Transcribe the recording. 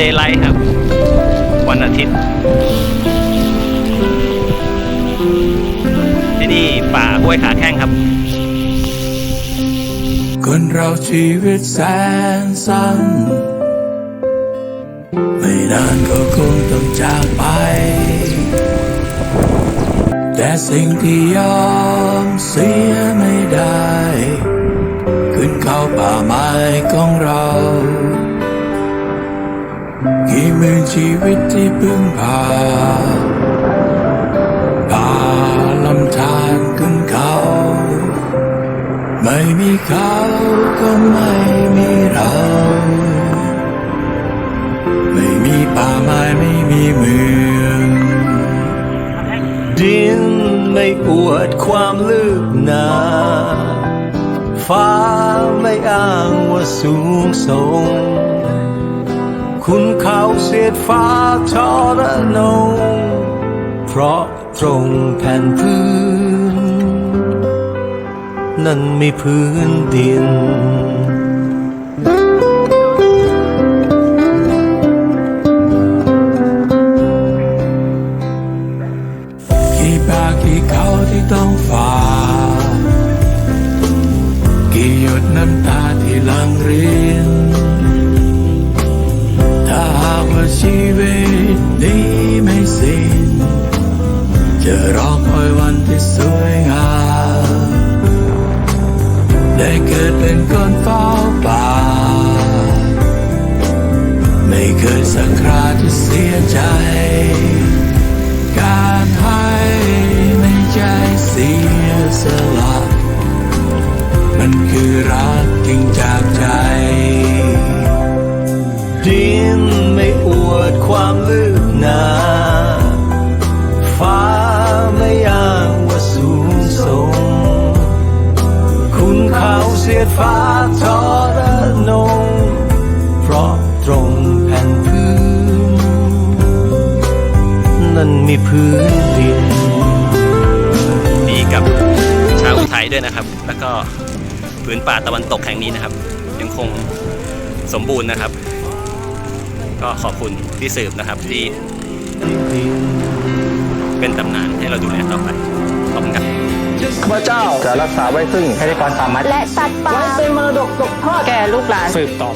เดย์ไลท์ครับ วันอาทิตย์ ที่นี่ป่าห้วยขาแข้งครับ คนเราชีวิตแสนสั้น ไม่นานก็คงต้องจากไป แต่สิ่งที่ยอมเสียไม่ได้ ขึ้นเข้าป่าไม้ของเรา กี่หมื่นชีวิตที่พึ่งพาป่าลำธารขึ้นเขา ไม่มีเขาก็ไม่มีเรา ไม่มีป่าไม้ไม่มีเมืองดินไม่อวดความลึกหนาฟ้าไม่อ้างว่าสูงส่ง คุณเขาเสียดฟ้าทอระนงเพราะตรงแผ่นพื้น นั้นมีพื้นดินกี่ปากี่เขาที่ต้องฝ่ากี่หยดน้ำตาที่ลังริน ได้เกิดเป็นคนเฝ้าป่า ไม่เคยสักคราที่เสียใจ การให้ไม่ใช่เสียสละ มันคือรักจริงจากใจ ดินไม่อวดความลึกหนาฟ้า ดฟ้าทอระนง เพราะตรงแผ่นพื้น นั้นมีพื้นดิน ดีกับชาวอุทัยด้วยนะครับ แล้วก็พื้นป่าตะวันตกแห่งนี้นะครับ ยังคงสมบูรณ์นะครับ ก็ขอบคุณพี่สืบนะครับที่เป็นตำนานให้เราดูแลต่อไปขอบคุณครับ ข้าพเจ้าจะรักษาไว้ซึ่งให้ได้ความสามารถและสัตว์ป่าไว้เป็นมรดกตกทอดแก่ลูกหลานสืบต่อ